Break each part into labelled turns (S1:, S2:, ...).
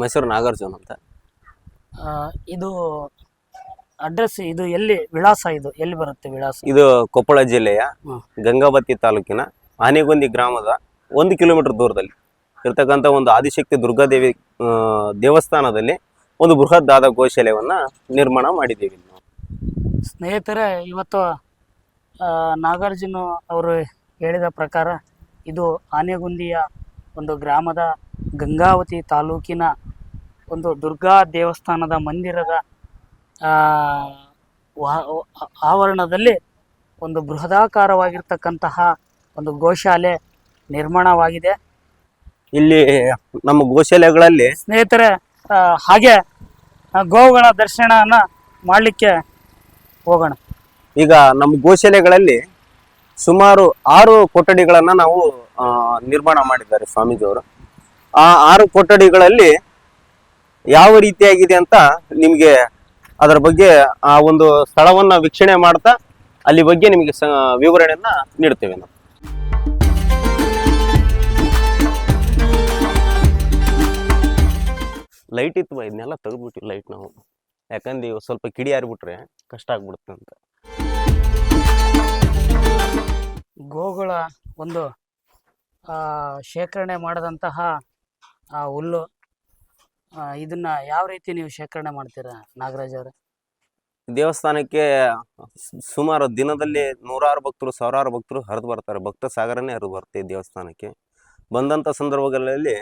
S1: ನಮ್ಮ ಹೆಸರು ನಾಗಾರ್ಜುನ್ ಅಂತ.
S2: ಆ, ಇದು ಅಡ್ರೆಸ್ ಇದು ಎಲ್ಲಿ ವಿಳಾಸ ಇದು ಎಲ್ಲಿ ಬರುತ್ತೆ ವಿಳಾಸ?
S1: ಇದು ಕೊಪ್ಪಳ ಜಿಲ್ಲೆಯ
S2: ಹ್ಮ್.
S1: ಗಂಗಾವತಿ ತಾಲೂಕಿನ ಆನೆಗೊಂದಿ ಗ್ರಾಮದ ಒಂದು ಕಿಲೋಮೀಟರ್ ದೂರದಲ್ಲಿ ಇರ್ತಕ್ಕಂಥ ಒಂದು ಆದಿಶಕ್ತಿ ದುರ್ಗಾದೇವಿ ಆ, ದೇವಸ್ಥಾನದಲ್ಲಿ ಒಂದು ಬೃಹದ್ದಾದ ಗೋಶಾಲೆಯನ್ನು ನಿರ್ಮಾಣ ಮಾಡಿದ್ದೀವಿ ನಾವು.
S2: ಸ್ನೇಹಿತರೆ ಇವತ್ತು ಆ, ನಾಗಾರ್ಜುನ ಅವರು ಹೇಳಿದ ಪ್ರಕಾರ ಇದು ಆನೆಗುಂದಿಯ ಒಂದು ಗ್ರಾಮದ ಗಂಗಾವತಿ ತಾಲೂಕಿನ ಒಂದು ದುರ್ಗಾ ದೇವಸ್ಥಾನದ ಮಂದಿರದ ಆವರಣದಲ್ಲಿ ಒಂದು ಬೃಹದಾಕಾರವಾಗಿರ್ತಕ್ಕಂತಹ ಒಂದು ಗೋಶಾಲೆ ನಿರ್ಮಾಣವಾಗಿದೆ.
S1: ಇಲ್ಲಿ ನಮ್ಮ ಗೋಶಾಲೆಗಳಲ್ಲಿ
S2: ಸ್ನೇಹಿತರೆ ಹಾಗೆ ಗೋವುಗಳ ದರ್ಶನನ ಮಾಡಲಿಕ್ಕೆ ಹೋಗೋಣ.
S1: ಈಗ ನಮ್ಮ ಗೋಶಾಲೆಗಳಲ್ಲಿ ಸುಮಾರು ಆರು ಕೊಠಡಿಗಳನ್ನು ನಾವು ನಿರ್ಮಾಣ ಮಾಡಿದ್ದಾರೆ ಸ್ವಾಮೀಜಿಯವರು. ಆ ಆರು ಕೊಠಡಿಗಳಲ್ಲಿ ಯಾವ ರೀತಿಯಾಗಿದೆ ಅಂತ ನಿಮಗೆ ಅದರ ಬಗ್ಗೆ ಆ ಒಂದು ಸ್ಥಳವನ್ನ ವೀಕ್ಷಣೆ ಮಾಡ್ತಾ ಅಲ್ಲಿ ಬಗ್ಗೆ ನಿಮಗೆ ಸ ವಿವರಣೆಯನ್ನ ನೀಡ್ತೇವೆ ನಾವು. ಲೈಟ್ ಇತ್ತು ಇದನ್ನೆಲ್ಲ ತೆಗೆದ್ಬಿಟ್ಟು ಲೈಟ್ ನಾವು. ಯಾಕಂದ್ರೆ ಇವು ಸ್ವಲ್ಪ ಕಿಡಿ ಹಾರಿಬಿಟ್ರೆ ಕಷ್ಟ ಆಗ್ಬಿಡುತ್ತೆ ಅಂತ.
S2: ಗೋಗಳ ಒಂದು ಶೇಖರಣೆ ಮಾಡಿದಂತಹ ಹುಲ್ಲು ಇದನ್ನ ಯಾವ ರೀತಿ ನೀವು ಶೇಖರಣೆ ಮಾಡ್ತೀರಾ, ನಾಗರಾಜ್ ಅವರೇ?
S1: ದೇವಸ್ಥಾನಕ್ಕೆ ಸುಮಾರು ದಿನದಲ್ಲಿ ನೂರಾರು ಭಕ್ತರು, ಸಾವಿರಾರು ಭಕ್ತರು ಹರಿದು ಬರ್ತಾರೆ. ಭಕ್ತ ಸಾಗರನೇ ಹರಿದು ಬರ್ತೀವಿ ದೇವಸ್ಥಾನಕ್ಕೆ. ಬಂದಂಥ ಸಂದರ್ಭಗಳಲ್ಲಿ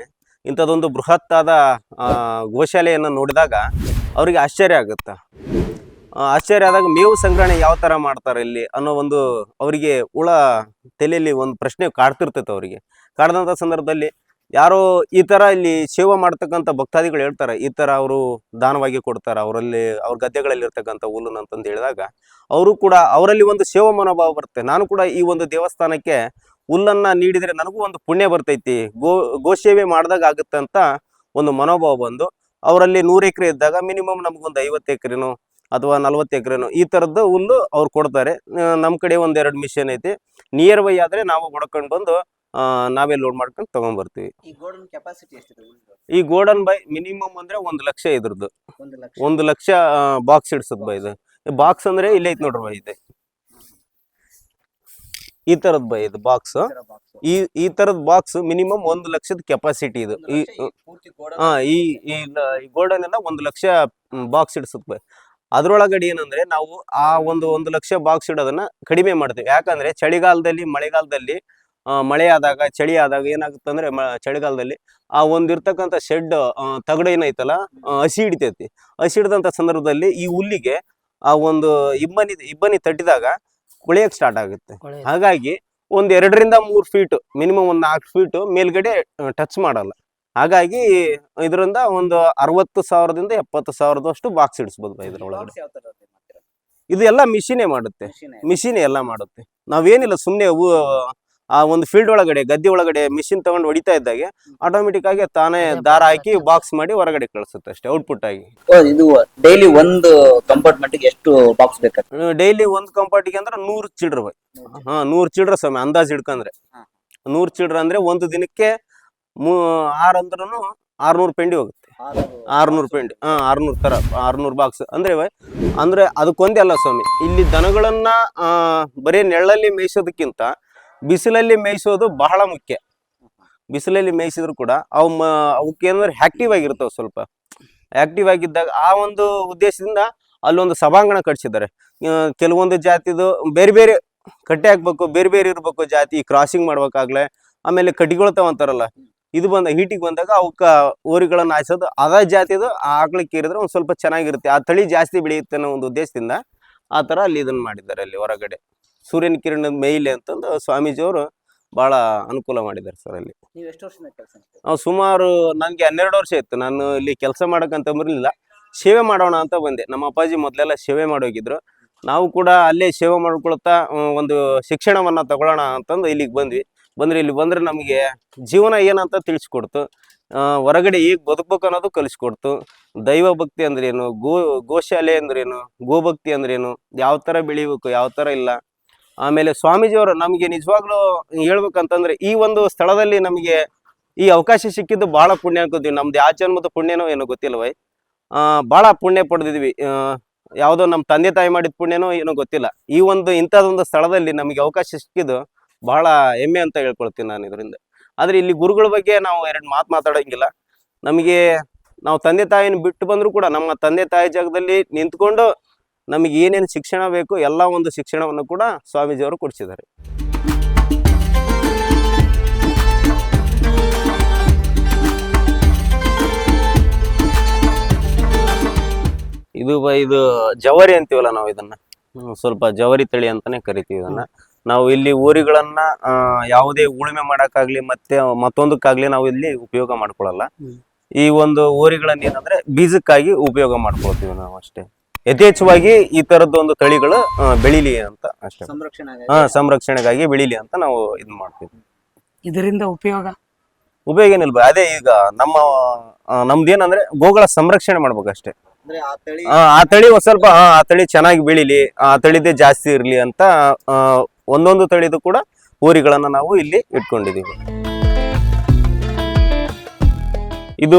S1: ಇಂಥದ್ದೊಂದು ಬೃಹತ್ತಾದ ಗೋಶಾಲೆಯನ್ನು ನೋಡಿದಾಗ ಅವರಿಗೆ ಆಶ್ಚರ್ಯ ಆಗುತ್ತೆ. ಆಶ್ಚರ್ಯ ಆದಾಗ ಮೇವು ಸಂಗ್ರಹಣೆ ಯಾವ ಥರ ಮಾಡ್ತಾರೆ ಇಲ್ಲಿ ಅನ್ನೋ ಒಂದು ಅವರಿಗೆ ಉಳ ತಲೆಯಲ್ಲಿ ಒಂದು ಪ್ರಶ್ನೆ ಕಾಡ್ತಿರ್ತೈತೆ ಅವರಿಗೆ. ಕಾಡ್ದಂಥ ಸಂದರ್ಭದಲ್ಲಿ ಯಾರೋ ಈ ಥರ ಇಲ್ಲಿ ಸೇವೆ ಮಾಡ್ತಕ್ಕಂಥ ಭಕ್ತಾದಿಗಳು ಹೇಳ್ತಾರೆ, ಈ ಥರ ಅವರು ದಾನವಾಗಿ ಕೊಡ್ತಾರೆ, ಅವರಲ್ಲಿ ಅವ್ರ ಗದ್ದೆಗಳಲ್ಲಿ ಇರ್ತಕ್ಕಂಥ ಹುಲ್ಲನ್ನು ಅಂತಂದು ಹೇಳಿದಾಗ, ಅವರು ಕೂಡ ಅವರಲ್ಲಿ ಒಂದು ಸೇವಾ ಮನೋಭಾವ ಬರುತ್ತೆ. ನಾನು ಕೂಡ ಈ ಒಂದು ದೇವಸ್ಥಾನಕ್ಕೆ ಹುಲ್ಲನ್ನ ನೀಡಿದರೆ ನನಗೂ ಒಂದು ಪುಣ್ಯ ಬರ್ತೈತಿ, ಗೋ, ಗೋಸೇವೆ ಮಾಡಿದಾಗ ಆಗುತ್ತೆ ಅಂತ ಒಂದು ಮನೋಭಾವ ಬಂದು, ಅವರಲ್ಲಿ ನೂರು ಎಕರೆ ಇದ್ದಾಗ ಮಿನಿಮಮ್ ನಮಗೊಂದು ಐವತ್ತು ಎಕರೆನೋ ಅಥವಾ ನಲ್ವತ್ತು ಎಕರೆನೋ ಈ ಥರದ ಹುಲ್ಲು ಅವ್ರು ಕೊಡ್ತಾರೆ. ನಮ್ಮ ಕಡೆ ಒಂದು ಎರಡು ಮಿಷನ್ ಐತಿ. ನಿಯರ್ ಬೈ ಆದರೆ ನಾವು ಹೊಡ್ಕೊಂಡು ಬಂದು ನಾವೇ ಲೋಡ್ ಮಾಡ್ಕೊಂಡು ತಗೊಂಡ್ಬರ್ತೀವಿ
S3: ಈ ಗೋಡನ್
S1: ಬೈ ಮಿನಿಮಮ್ ಅಂದ್ರೆ ಒಂದು ಲಕ್ಷ ಇದ್ರದ್ದು.
S3: ಒಂದು ಲಕ್ಷ.
S1: ಬಾಕ್ಸ್ ಇಡ್ಸದ್ ಬೈ ಇದು. ಬಾಕ್ಸ್ ಅಂದ್ರೆ ಇಲ್ಲೇ ಐತಿ ನೋಡ್ರಿ ಬೈ ಇದೆ. ಈ ತರದ್ ಬೈ ಇದು ಬಾಕ್ಸ್ ಈ ಈ ತರದ್ ಬಾಕ್ಸ್ ಮಿನಿಮಮ್ ಒಂದು ಲಕ್ಷದ ಕೆಪಾಸಿಟಿ ಇದು. ಈ
S3: ಗೋಡನ್
S1: ಎಲ್ಲ ಒಂದು ಲಕ್ಷ ಬಾಕ್ಸ್ ಇಡ್ಸದ್ ಬೈ ಅದ್ರೊಳಗಡೆ ಏನಂದ್ರೆ ನಾವು ಆ ಒಂದು ಒಂದು ಲಕ್ಷ ಬಾಕ್ಸ್ ಇಡೋದನ್ನ ಕಡಿಮೆ ಮಾಡ್ತೀವಿ. ಯಾಕಂದ್ರೆ ಚಳಿಗಾಲದಲ್ಲಿ ಮಳೆಗಾಲದಲ್ಲಿ ಆ, ಮಳೆ ಆದಾಗ ಚಳಿ ಆದಾಗ ಏನಾಗುತ್ತೆ ಅಂದ್ರೆ ಚಳಿಗಾಲದಲ್ಲಿ ಆ ಒಂದಿರ್ತಕ್ಕಂಥ ಶೆಡ್ ತಗಡು ಏನೈತಲ್ಲ ಹಸಿ ಹಿಡಿತೈತಿ. ಹಸಿ ಹಿಡಿದಂಥ ಸಂದರ್ಭದಲ್ಲಿ ಈ ಹುಲ್ಲಿಗೆ ಆ ಒಂದು ಇಬ್ಬನಿ ಇಬ್ಬನಿ ತಟ್ಟಿದಾಗ ಕುಳಿಯಕ್ ಸ್ಟಾರ್ಟ್ ಆಗುತ್ತೆ. ಹಾಗಾಗಿ ಒಂದ್ ಎರಡರಿಂದ ಮೂರ್ ಫೀಟ್ ಮಿನಿಮಮ್ ಒಂದ್ ನಾಲ್ಕು ಫೀಟ್ ಮೇಲ್ಗಡೆ ಟಚ್ ಮಾಡಲ್ಲ. ಹಾಗಾಗಿ ಇದರಿಂದ ಒಂದು ಅರವತ್ತು ಸಾವಿರದಿಂದ ಎಪ್ಪತ್ತು ಸಾವಿರದಷ್ಟು ಬಾಕ್ಸ್ ಇಡಿಸ್ಬೋದು ಬಾ
S3: ತರ ಮಾಡ್ತೀರಾ
S1: ಇದು ಎಲ್ಲ ಮಿಷಿನೇ ಮಾಡುತ್ತೆ? ಮಿಷಿನೇ. ಎಲ್ಲ ಮಾಡುತ್ತೆ. ನಾವೇನಿಲ್ಲ ಸುಮ್ಮನೆ ಆ ಒಂದು ಫೀಲ್ಡ್ ಒಳಗಡೆ ಗದ್ದೆ ಒಳಗಡೆ ಮಿಷಿನ್ ತಗೊಂಡು ಹೊಡಿತಾ ಇದ್ದಾಗೆ ಆಟೋಮೆಟಿಕ್ ಆಗಿ ತಾನೇ ದಾರ ಹಾಕಿ. ಬಾಕ್ಸ್ ಮಾಡಿ ಹೊರಗಡೆ ಕಳಿಸುತ್ತೆ ಅಷ್ಟೇ ಔಟ್ಪುಟ್ ಆಗಿ.
S3: ಇದು ಡೈಲಿ ಒಂದು ಕಂಪಾರ್ಟ್ಮೆಂಟ್ಗೆ ಎಷ್ಟು ಬಾಕ್ಸ್ ಬೇಕಾಗ್ತದೆ?
S1: ಡೈಲಿ ಒಂದು ಕಂಪಾರ್ಟಿಗೆ ಅಂದ್ರೆ ನೂರು ಚಿಲ್ಡ್ರ ಬೈ ಹಾ ನೂರು ಚಿಲ್ಡ್ರ ಸಮಯ ಅಂದಾಜ್ ಹಿಡ್ಕಂದ್ರೆ ನೂರ್ ಚಿಲ್ಡ್ರ ಅಂದ್ರೆ ಒಂದು ದಿನಕ್ಕೆ ಮೂ, ಆರು ಅಂದ್ರೂ ಆರ್ನೂರು ಪೆಂಡಿ ಹೋಗುತ್ತೆ. ಆರ್ನೂರು ಪೆಂಡಿ, ಹಾ, ಆರ್ನೂರು ತರ, ಆರ್ನೂರು ಬಾಕ್ಸ್ ಅಂದ್ರೆ ಅಂದರೆ ಅದಕ್ಕೊಂದೇ ಅಲ್ಲ ಸ್ವಾಮಿ, ಇಲ್ಲಿ ದನಗಳನ್ನು ಬರೀ ನೆರಳಲ್ಲಿ ಮೇಯಿಸೋದಕ್ಕಿಂತ ಬಿಸಿಲಲ್ಲಿ ಮೇಯಿಸೋದು ಬಹಳ ಮುಖ್ಯ. ಬಿಸಿಲಲ್ಲಿ ಮೇಯಿಸಿದ್ರು ಕೂಡ ಅವು ಮ, ಅವಕ್ಕೆ ಏನಂದ್ರೆ ಆಕ್ಟಿವ್ ಆಗಿರ್ತಾವೆ ಸ್ವಲ್ಪ. ಆಕ್ಟಿವ್ ಆಗಿದ್ದಾಗ ಆ ಒಂದು ಉದ್ದೇಶದಿಂದ ಅಲ್ಲೊಂದು ಸಭಾಂಗಣ ಕಟ್ಸಿದ್ದಾರೆ. ಕೆಲವೊಂದು ಜಾತಿದು ಬೇರೆ ಬೇರೆ ಕಟ್ಟೆ ಹಾಕ್ಬೇಕು, ಬೇರೆ ಬೇರೆ ಇರ್ಬೇಕು ಜಾತಿ ಕ್ರಾಸಿಂಗ್ ಮಾಡ್ಬೇಕಾಗ್ಲೆ, ಆಮೇಲೆ ಕಟ್ಟಿಗೊಳ್ತಾವ ಅಂತಾರಲ್ಲ. ಇದು ಬಂದ ಹೀಟಿಗೆ ಬಂದಾಗ ಅವಕ್ಕ ಓರಿಗಳನ್ನು ಹಾಯಿಸೋದು ಅದ ಜಾತಿದು ಆ ಆಕಳಿಗೆ ಕೇರಿದ್ರೆ ಒಂದು ಸ್ವಲ್ಪ ಚೆನ್ನಾಗಿರುತ್ತೆ. ಆ ತಳಿ ಜಾಸ್ತಿ ಬೆಳೆಯುತ್ತೆ ಅನ್ನೋ ಒಂದು ಉದ್ದೇಶದಿಂದ ಆ ಥರ ಅಲ್ಲಿ ಇದನ್ನು ಮಾಡಿದ್ದಾರೆ ಅಲ್ಲಿ ಹೊರಗಡೆ. ಸೂರ್ಯನ ಕಿರಣದ ಮೇಯ್ಲೆ ಅಂತಂದು ಸ್ವಾಮೀಜಿಯವರು ಭಾಳ ಅನುಕೂಲ ಮಾಡಿದ್ದಾರೆ ಸರ್ ಅಲ್ಲಿ.
S3: ನಾವು
S1: ಸುಮಾರು ನನಗೆ ಹನ್ನೆರಡು ವರ್ಷ ಇತ್ತು ನಾನು ಇಲ್ಲಿ ಕೆಲಸ ಮಾಡೋಕ್ಕಂತ ಬರಲಿಲ್ಲ. ಸೇವೆ ಮಾಡೋಣ ಅಂತ ಬಂದೆ. ನಮ್ಮ ಅಪ್ಪಾಜಿ ಮೊದಲೆಲ್ಲ ಸೇವೆ ಮಾಡೋಗಿದ್ರು ನಾವು ಕೂಡ ಅಲ್ಲೇ ಸೇವೆ ಮಾಡ್ಕೊಳ್ತಾ ಒಂದು ಶಿಕ್ಷಣವನ್ನು ತಗೊಳ್ಳೋಣ ಅಂತಂದು ಇಲ್ಲಿಗೆ ಬಂದ್ವಿ. ಬಂದ್ರೆ ಇಲ್ಲಿ ಬಂದ್ರೆ ನಮಗೆ ಜೀವನ ಏನಂತ ತಿಳಿಸ್ಕೊಡ್ತು. ಹೊರಗಡೆ ಈಗ ಬದುಕ್ಬೇಕು ಅನ್ನೋದು ಕಲಿಸ್ಕೊಡ್ತು. ದೈವ ಭಕ್ತಿ ಅಂದ್ರೇನು? ಗೋ, ಗೋಶಾಲೆ ಅಂದ್ರೇನು? ಗೋಭಕ್ತಿ ಅಂದ್ರೇನು? ಯಾವ ಥರ ಬೆಳಿಬೇಕು, ಯಾವ ಥರ ಇಲ್ಲ? ಆಮೇಲೆ ಸ್ವಾಮೀಜಿಯವರು ನಮಗೆ ನಿಜವಾಗ್ಲೂ ಹೇಳ್ಬೇಕಂತಂದ್ರೆ ಈ ಒಂದು ಸ್ಥಳದಲ್ಲಿ ನಮಗೆ ಈ ಅವಕಾಶ ಸಿಕ್ಕಿದ್ದು ಬಹಳ ಪುಣ್ಯ ಅನ್ಕೋತೀವಿ. ನಮ್ದು ಯಾವ ಜನ್ಮದ ಪುಣ್ಯನೋ ಏನೋ ಗೊತ್ತಿಲ್ಲ ವೈ ಆ, ಬಹಳ ಪುಣ್ಯ ಪಡೆದಿದ್ವಿ. ಯಾವುದೋ ನಮ್ಮ ತಂದೆ ತಾಯಿ ಮಾಡಿದ ಪುಣ್ಯನೋ ಏನೋ ಗೊತ್ತಿಲ್ಲ. ಈ ಒಂದು ಇಂಥದೊಂದು ಸ್ಥಳದಲ್ಲಿ ನಮಗೆ ಅವಕಾಶ ಸಿಕ್ಕಿದ್ದು ಬಹಳ ಹೆಮ್ಮೆ ಅಂತ ಹೇಳ್ಕೊಳ್ತೀನಿ ನಾನು ಇದರಿಂದ. ಆದ್ರೆ ಇಲ್ಲಿ ಗುರುಗಳ ಬಗ್ಗೆ ನಾವು ಎರಡು ಮಾತು ಮಾತಾಡೋಂಗಿಲ್ಲ. ನಮಗೆ ನಾವು ತಂದೆ ತಾಯಿನ ಬಿಟ್ಟು ಬಂದರೂ ಕೂಡ ನಮ್ಮ ತಂದೆ ತಾಯಿ ಜಾಗದಲ್ಲಿ ನಿಂತ್ಕೊಂಡು ನಮಗೆ ಏನೇನು ಶಿಕ್ಷಣ ಬೇಕು ಎಲ್ಲ ಒಂದು ಶಿಕ್ಷಣವನ್ನು ಕೂಡ ಸ್ವಾಮೀಜಿಯವರು ಕೊಡಿಸಿದ್ದಾರೆ. ಇದು ಇದು ಜವರಿ ಅಂತೀವಲ್ಲ ನಾವು ಇದನ್ನ? ಸ್ವಲ್ಪ ಜವರಿ ತಳಿ ಅಂತಾನೆ ಕರಿತೀವಿ ಇದನ್ನ. ನಾವು ಇಲ್ಲಿ ಊರಿಗಳನ್ನ ಯಾವುದೇ ಉಳುಮೆ ಮಾಡಕ್ಕಾಗ್ಲಿ ಮತ್ತೆ ಮತ್ತೊಂದಕ್ಕಾಗ್ಲಿ ನಾವು ಇಲ್ಲಿ ಉಪಯೋಗ ಮಾಡ್ಕೊಳಲ್ಲ ಈ ಒಂದು ಊರಿಗಳನ್ನ ಏನಂದ್ರೆ ಬೀಜಕ್ಕಾಗಿ ಉಪಯೋಗ ಮಾಡ್ಕೊಳ್ತೀವಿ ನಾವು ಅಷ್ಟೇ. ಯಥೇಚ್ಛವಾಗಿ ಈ ತರದ ಒಂದು ತಳಿಗಳು ಬೆಳಿಲಿ ಅಂತ ಅಷ್ಟೇ. ಹಾ ಸಂರಕ್ಷಣೆಗಾಗಿ ಬೆಳಿಲಿ ಅಂತ ನಾವು ಇದ್ ಮಾಡ್ತೀವಿ.
S2: ಇದರಿಂದ ಉಪಯೋಗ?
S1: ಉಪಯೋಗ ಏನಿಲ್ಲ ಅದೇ ಈಗ ನಮ್ಮ ನಮ್ದು ನಮ್ದೇನಂದ್ರೆ ಗೋಗಳ ಸಂರಕ್ಷಣೆ ಮಾಡ್ಬೇಕಷ್ಟೇ
S3: ಆ ತಳಿ
S1: ಆ ಆ ತಳಿ ಒಂದ್ ಸ್ವಲ್ಪ ಆ ತಳಿ ಚೆನ್ನಾಗಿ ಬೆಳಿಲಿ ಆ ತಳಿದೇ ಜಾಸ್ತಿ ಇರ್ಲಿ ಅಂತ ಒಂದೊಂದು ತಳಿದು ಕೂಡ ಊರಿಗಳನ್ನ ನಾವು ಇಲ್ಲಿ ಇಟ್ಕೊಂಡಿದ್ದೀವಿ ಇದು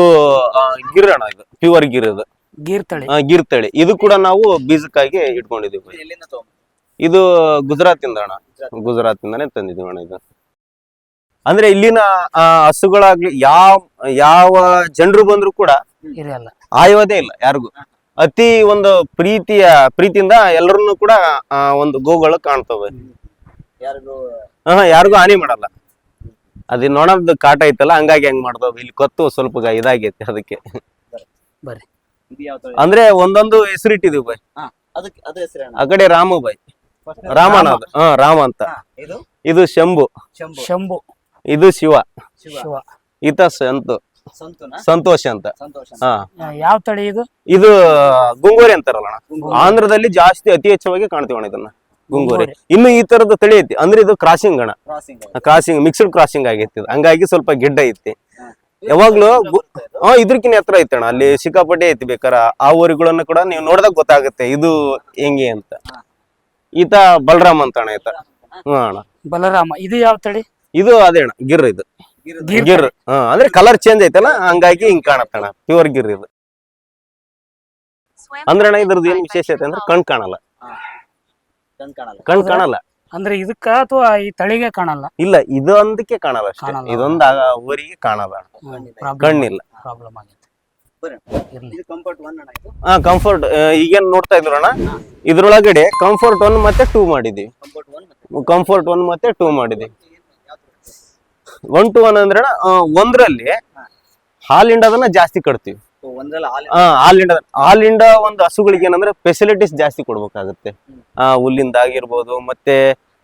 S1: ಗಿರಣ ಇದು ಪ್ಯೂರ್ ಗಿರ್ ಇದು.
S2: ಗೀರ್ ತಳಿ.
S1: ಗಿರ್ ತಳಿ. ಇದು ಕೂಡ ನಾವು ಬೀಜಕ್ಕಾಗಿ
S3: ಇಟ್ಕೊಂಡಿದ್ದೀವಿ
S1: ಇದು ಗುಜರಾತ್ ಇಂದ ಅಣ್ಣ. ಗುಜರಾತ್ ಇಂದಾನೆ ತಂದಿದೀವಿ ಅಣ್ಣ ಇದು. ಅಂದ್ರೆ ಇಲ್ಲಿನ ಆ, ಹಸುಗಳಾಗ್ಲಿ ಯಾವ ಯಾವ ಜನರು ಬಂದ್ರು ಕೂಡ
S2: ಇರಲ್ಲ.
S1: ಆಯೋದೇ ಇಲ್ಲ ಯಾರಿಗೂ. ಅತಿ ಒಂದು ಪ್ರೀತಿಯ ಪ್ರೀತಿಯಿಂದ ಎಲ್ಲರನ್ನು ಕೂಡ ಆ ಒಂದು ಗೋಗಳು ಕಾಣ್ತವೆ. ಹಾ ಯಾರಿಗೂ ಹಾನಿ ಮಾಡಲ್ಲ. ಅದ್ ನೋಡೋದ್ ಕಾಟ ಐತಲ್ಲ ಹಂಗಾಗಿ ಹೆಂಗ್ ಮಾಡ್ತಾವ ಇಲ್ಲಿ ಕೊತ್ತು ಸ್ವಲ್ಪ ಗ- ಇದಾಗೈತಿ ಅದಕ್ಕೆ.
S2: ಬರ್ರಿ.
S3: ಇದು ಯಾವ ತಳಿ?
S1: ಅಂದ್ರೆ ಒಂದೊಂದು ಹೆಸರಿಟ್ಟಿದೀವಿ ಬೈ
S3: ಹಾ ಅದಕ್ಕೆ ಅದು ಹೆಸರೇನ
S1: ಆ ಕಡೆ ರಾಮು ಬೈ ರಾಮನ ಅದು. ಹಾ ರಾಮ ಅಂತ.
S3: ಇದು?
S1: ಇದು ಶಂಭು.
S3: ಶಂಭು.
S2: ಶಂಭು.
S1: ಇದು ಶಿವ.
S3: ಶಿವ.
S2: ಶಿವ.
S1: ಈತ ಸಂತು.
S3: ಸಂತುನ?
S1: ಸಂತೋಷ ಅಂತ.
S3: ಸಂತೋಷ
S1: ಹಾ.
S2: ಯಾವ ತಳಿ ಇದು?
S1: ಇದು ಗುಂಗೋರಿ ಅಂತಾರಲ್ಲ ಅಣ್ಣ. ಆಂಧ್ರದಲ್ಲಿ ಜಾಸ್ತಿ ಅತಿ ಹೆಚ್ಚವಾಗಿ ಕಾಣ್ತೀವಿ ಅಣ್ಣ ಇದನ್ನ. ಗುಂಗೋರಿ. ಇನ್ನು ಈ ತರದ ತಳಿ ಐತಿ. ಅಂದ್ರೆ ಇದು ಕ್ರಾಸಿಂಗ್ ಅಣ್ಣ
S3: ಕ್ರಾಸಿಂಗ್
S1: ಕ್ರಾಸಿಂಗ್ ಮಿಕ್ಸ್ಡ್ ಕ್ರಾಸಿಂಗ್ ಆಗೈತಿ ಹಂಗಾಗಿ ಸ್ವಲ್ಪ ಗಿಡ್ಡ ಐತಿ. ಯಾವಾಗ್ಲೂ ಹಾ ಇದ್ರಕಿನ ಎತ್ತರ ಐತಿ ಅಣ್ಣ. ಅಲ್ಲಿ ಸಿಕ್ಕಾಪಟ್ಟೆ ಐತಿ ಬೇಕಾರ. ಆ ಊರುಗಳನ್ನ ಕೂಡ ನೀವು ನೋಡ್ದಾಗ ಗೊತ್ತಾಗುತ್ತೆ ಇದು ಹೆಂಗೆ ಅಂತ. ಈತ ಬಲರಾಮ್ ಅಂತ ಅಣ್ಣ ಈತ. ಹ್ಮ್ ಅಣ್ಣ.
S2: ಬಲರಾಮ. ಇದು ಯಾವ ತಳಿ?
S1: ಇದು ಅದೇ ಅಣ್ಣ ಗಿರ್ ಇದು.
S2: ಗಿರ್.
S1: ಹಾ ಅಂದ್ರೆ ಕಲರ್ ಚೇಂಜ್ ಐತಲ್ಲ ಹಂಗಾಗಿ ಹಿಂಗ್ ಕಾಣತ್ತಣ್ಣ ಪ್ಯೂರ್ ಗಿರ್ ಇದು. ಅಂದ್ರೆ ಅಣ್ಣ ಇದ್ರದ್ದು ಏನ್ ವಿಶೇಷತೆ ಅಂದ್ರೆ ಕಣ್ ಕಾಣಲ್ಲ.
S3: ಕಣ್ ಕಾಣಲ್ಲ.
S1: ಕಣ್ ಕಾಣಲ್ಲ.
S2: ಅಂದ್ರೆ ಇದಕ್ಕ ಅಥವಾ ಈ ತಳಿಗೆ ಕಾಣಲ್ಲ?
S1: ಇಲ್ಲ ಇದೊಂದಕ್ಕೆ ಕಾಣಲ್ಲ ಅಷ್ಟೇ.
S2: ಕಾಣಲ್ಲ.
S1: ಇದೊಂದು ಊರಿಗೆ ಕಾಣಲ್ಲ. ಕಣ್ಣಿಲ್ಲ
S2: ಪ್ರಾಬ್ಲಮ್ ಆಗೈತೆ. ಇರ್ಲಿ.
S3: ಕಂಫರ್ಟ್ ಒನ್ ಅಣ್ಣ ಇದು?
S1: ಹಾ ಕಂಫರ್ಟ್ ಈಗೇನ್ ನೋಡ್ತಾ ಇದ್ರಣ್ಣ ಅಣ್ಣ? ಇದ್ರೊಳಗಡೆ ಕಂಫರ್ಟ್ ಒನ್ ಮತ್ತೆ ಟೂ ಮಾಡಿದೀವಿ.
S3: ಕಂಫರ್ಟ್ ಒನ್ ಮತ್ತೆ
S1: ಕಂಫರ್ಟ್ ಒನ್ ಮತ್ತೆ ಟೂ ಮಾಡಿದೀವಿ? ಒನ್ ಟು ಒನ್ ಅಂದ್ರೆ ಒಂದ್ರಲ್ಲಿ ಹಾಲಿನಿಂದ ಅದನ್ನ ಜಾಸ್ತಿ ಕಟ್ತೀವಿ.
S3: ಓ,
S1: ಇಂಡಿಯಾ ಒಂದು ಹಸುಗಳಿಗೆ ಏನಂದ್ರೆ ಫೆಸಿಲಿಟೀಸ್ ಜಾಸ್ತಿ ಕೊಡ್ಬೇಕಾಗುತ್ತೆ. ಆ ಹುಲ್ಲಿಂದ ಆಗಿರ್ಬೋದು ಮತ್ತೆ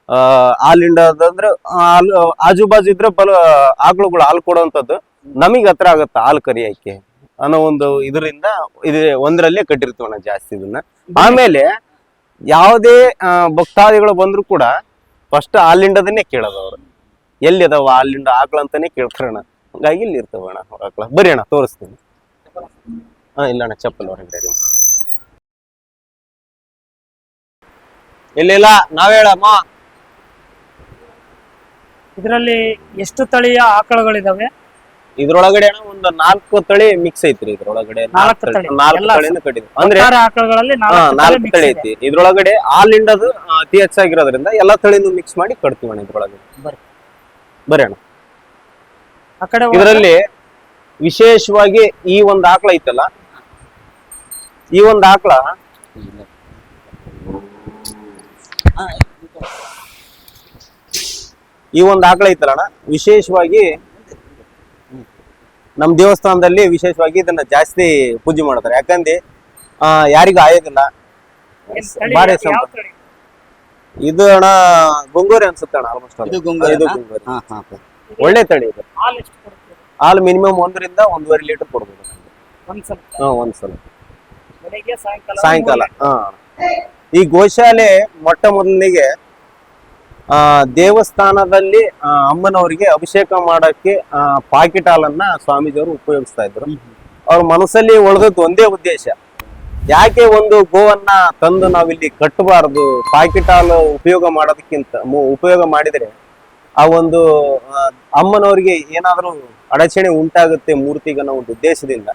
S1: ಆ ಹಾಲಿಂಡದಂದ್ರೆ ಹಾಲು ಆಜು ಬಾಜು ಇದ್ರೆ ಬಲ ಆಕಳುಗಳು ಹಾಲು ಕೊಡುವಂಥದ್ದು ನಮಗೆ ಹತ್ರ ಆಗುತ್ತೆ ಹಾಲು ಕರಿಯಕ್ಕೆ. ಅನ್ನೋ ಒಂದು ಇದರಿಂದ ಇದು ಒಂದರಲ್ಲೇ ನಾವು ಜಾಸ್ತಿ ಇದನ್ನ. ಆಮೇಲೆ ಯಾವುದೇ ಭಕ್ತಾದಿಗಳು ಬಂದ್ರು ಕೂಡ ಫಸ್ಟ್ ಹಾಲಿಂಡದನ್ನೇ ಕೇಳೋದು ಅವ್ರು. ಎಲ್ಲಿ ಅದಾವ ಹಾಲಿಂಡ ಆಕಳ ಅಂತಾನೆ ಕೇಳ್ತಾರಣ್ಣ ಹಂಗಾಗಿ ಇಲ್ಲಿ ಇರ್ತವಣ್ಣ ಆಕಳ. ಬರೀ ಅಣ್ಣ ತೋರಿಸ್ತೀನಿ. ಹಾ ಇಲ್ಲ ಅಣ್ಣ ಚಪ್ಪಲ್ ಹೊರಗಡೆ ರೀ ಇಲ್ಲ ಇಲ್ಲ ನಾವ್ ಹೇಳಮ್ಮ.
S2: ಇದರಲ್ಲಿ ಎಷ್ಟು ತಳಿಯ ಆಕಳುಗಳಿದಾವೆ?
S1: ಇದ್ರೊಳಗಡೆ ಅಣ್ಣ ಒಂದು ನಾಲ್ಕು ತಳಿ ಮಿಕ್ಸ್ ಐತ್ರಿ ಇದ್ರೊಳಗಡೆ.
S2: ನಾಲ್ಕು ತಳಿ.
S1: ನಾಲ್ಕು
S2: ಎಲ್ಲ
S1: ತಳಿನ ಕಟ್ಟಿದ್ವಿ. ಅಂದ್ರೆ
S2: ಒಟ್ಟಾರೆ ಆಕಳುಗಳಲ್ಲಿ
S1: ಹಾ
S2: ನಾಲ್ಕು ತಳಿ
S1: ನಾಲ್ಕು
S2: mix
S1: ತಳಿ
S2: ಇದೆ.
S1: ಐತಿ. ಇದ್ರೊಳಗಡೆ ಆ, ಅತಿ ಹೆಚ್ಚಾಗಿರೋದ್ರಿಂದ ಎಲ್ಲಾ ತಳಿನೂ ಮಿಕ್ಸ್ ಮಾಡಿ ಕಟ್ತೀವಿ ಅಣ್ಣ ಇದ್ರೊಳಗಡೆ
S2: ಬರ್ರಿ.
S1: ಅಣ್ಣ.
S2: ಆ ಕಡೆ ಹೋದ್ರೆ?
S1: ಇದರಲ್ಲಿ ವಿಶೇಷವಾಗಿ ಈ ಒಂದ್ ಆಕಳ ಐತಲ್ಲ ಈ ಒಂದು ಆಕಳ? ಈ ಒಂದು ಆಕಳ ಐತಲ್ಲ ಅಣ್ಣ ವಿಶೇಷವಾಗಿ ನಮ್ ದೇವಸ್ಥಾನದಲ್ಲಿ ವಿಶೇಷವಾಗಿ ಇದನ್ನ ಜಾಸ್ತಿ ಪೂಜೆ ಮಾಡ್ತಾರೆ. ಯಾಕಂದ್ರೆ ಆ ಯಾರಿಗೂ ಆಯೋದಿಲ್ಲ. ಬಾರಿ? ಇದು ಅಣ್ಣ ಗುಂಗೂರಿ ಅನ್ಸುತ್ತೆ ಅಣ್ಣ ಆಲ್ಮೋಸ್ಟ್
S3: ಇದು ಗುಂಗೂರಿ.
S1: ಒಳ್ಳೆ ತಳಿ ಇದು.
S2: ಹಾಲು
S1: ಮಿನಿಮಮ್ ಒಂದರಿಂದ ಒಂದೂವರೆ ಲೀಟರ್ ಕೊಡ್ಬೋದು.
S2: ಒಂದ್ಸಲ.
S1: ಹಾ ಒಂದ್ಸಲ.
S2: ಸಾಯಂಕಾಲ
S1: ಹಾ. ಈ ಗೋಶಾಲೆ ಮೊಟ್ಟ ಮೊದಲಿಗೆ ಆ ದೇವಸ್ಥಾನದಲ್ಲಿ ಅಮ್ಮನವರಿಗೆ ಅಭಿಷೇಕ ಮಾಡಕ್ಕೆ ಆ, ಪಾಕಿಟ್ ಹಾಲನ್ನ ಸ್ವಾಮೀಜಿಯವರು ಉಪಯೋಗಿಸ್ತಾ ಇದ್ರು. ಅವ್ರ ಮನಸ್ಸಲ್ಲಿ ಒಳಗದ್ದು ಒಂದೇ ಉದ್ದೇಶ. ಯಾಕೆ ಒಂದು ಗೋವನ್ನ ತಂದು ನಾವಿಲ್ಲಿ ಕಟ್ಟಬಾರದು ಪಾಕಿಟ್ ಹಾಲು ಉಪಯೋಗ ಮಾಡೋದಕ್ಕಿಂತ ಉಪಯೋಗ ಮಾಡಿದ್ರೆ ಆ ಒಂದು ಅಮ್ಮನವರಿಗೆ ಏನಾದರೂ ಅಡಚಣೆ ಉಂಟಾಗುತ್ತೆ ಮೂರ್ತಿಗನ್ನ ಒಂದು ಉದ್ದೇಶದಿಂದ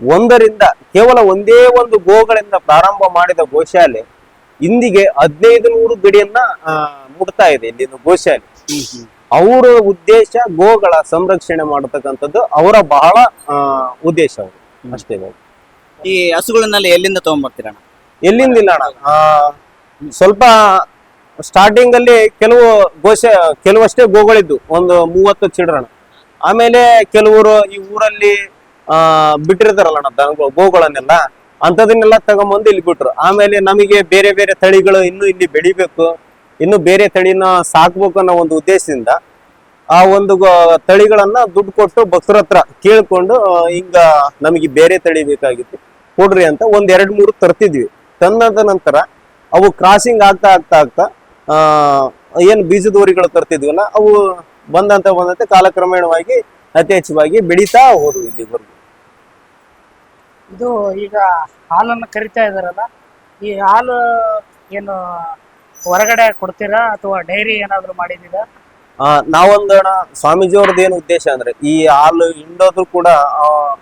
S1: ಒಂದರಿಂದ ಕೇವಲ ಒಂದೇ ಒಂದು ಗೋಗಳಿಂದ ಪ್ರಾರಂಭ ಮಾಡಿದ ಗೋಶಾಲೆ ಇಂದಿಗೆ ಹದಿನೈದು ನೂರು ಗಡಿಯನ್ನ ಮುಟ್ತಾ ಇದೆ ಇಲ್ಲಿನ ಗೋಶಾಲೆ. ಅವರ ಉದ್ದೇಶ ಗೋಗಳ ಸಂರಕ್ಷಣೆ ಮಾಡತಕ್ಕಂಥದ್ದು ಅವರ ಬಹಳ ಆ, ಉದ್ದೇಶ ಅವರು. ಅಷ್ಟೇ.
S3: ಈ ಹಸುಗಳನ್ನೆಲ್ಲ ಎಲ್ಲಿಂದ ತಗೊಂಡ್ಬರ್ತೀರಣ್ಣ
S1: ಎಲ್ಲಿಂದ ಇಲ್ಲ ಅಣ್ಣ. ಸ್ವಲ್ಪ ಸ್ಟಾರ್ಟಿಂಗ್ ಅಲ್ಲಿ ಕೆಲವು ಗೋಶ ಕೆಲವಷ್ಟೇ ಗೋಗಳಿದ್ದು. ಒಂದು ಮೂವತ್ತು ಚಿಡ್ರಣ. ಆಮೇಲೆ ಕೆಲವರು ಈ ಊರಲ್ಲಿ ಆ, ಬಿಟ್ಟಿರ್ತಾರಲ್ಲ ದನಗಳು ಗೋಗಳನ್ನೆಲ್ಲ, ಅಂಥದನ್ನೆಲ್ಲ ತಗೊಂಬಂದು ಇಲ್ಲಿ ಬಿಟ್ರು. ಆಮೇಲೆ ನಮಗೆ ಬೇರೆ ಬೇರೆ ತಳಿಗಳು ಇನ್ನು ಇಲ್ಲಿ ಬೆಳಿಬೇಕು. ಇನ್ನು ಬೇರೆ ತಳಿನ ಸಾಕ್ಬೇಕು ಅನ್ನೋ ಒಂದು ಉದ್ದೇಶದಿಂದ ಆ ಒಂದು ತಳಿಗಳನ್ನ ದುಡ್ಡು ಕೊಟ್ಟು ಭಕ್ತರ ಹತ್ರ ಕೇಳ್ಕೊಂಡು ಹಿಂಗ ನಮಗೆ ಬೇರೆ ತಳಿ ಬೇಕಾಗಿತ್ತು. ಕೊಡ್ರಿ ಅಂತ ಒಂದ್ ಎರಡ್ ಮೂರು ತರ್ತಿದ್ವಿ. ತಂದಂತ ನಂತರ ಅವು ಕ್ರಾಸಿಂಗ್ ಆಗ್ತಾ ಆಗ್ತಾ ಆಗ್ತಾ, ಆ, ಏನ್ ಬೀಜದ ತರ್ತಿದ್ವಿ ತರ್ತಿದ್ವಲ್ಲ, ಅವು ಬಂದಂತ ಬಂದಂತೆ ಕಾಲಕ್ರಮೇಣವಾಗಿ ಅತಿ ಹೆಚ್ಚವಾಗಿ ಬೆಳೀತಾ ಹೋದ್ವು ಇಲ್ಲಿವರೆಗೂ.
S2: ಇದು ಈಗ ಹಾಲನ್ನು ಕರಿತಾ ಇದಾರಲ್ಲ ಈ ಹಾಲು ಏನು ಹೊರಗಡೆ ಕೊಡ್ತೀರಾ ಅಥವಾ ಡೈರಿ ಏನಾದ್ರು ಮಾಡಿದ್ದೀರಾ?
S1: ಆ ಸ್ವಾಮೀಜಿ ಅವ್ರದ್ದು ಏನು ಉದ್ದೇಶ ಅಂದ್ರೆ, ಈ ಹಾಲು ಹಿಂಡೋದ್ರು ಕೂಡ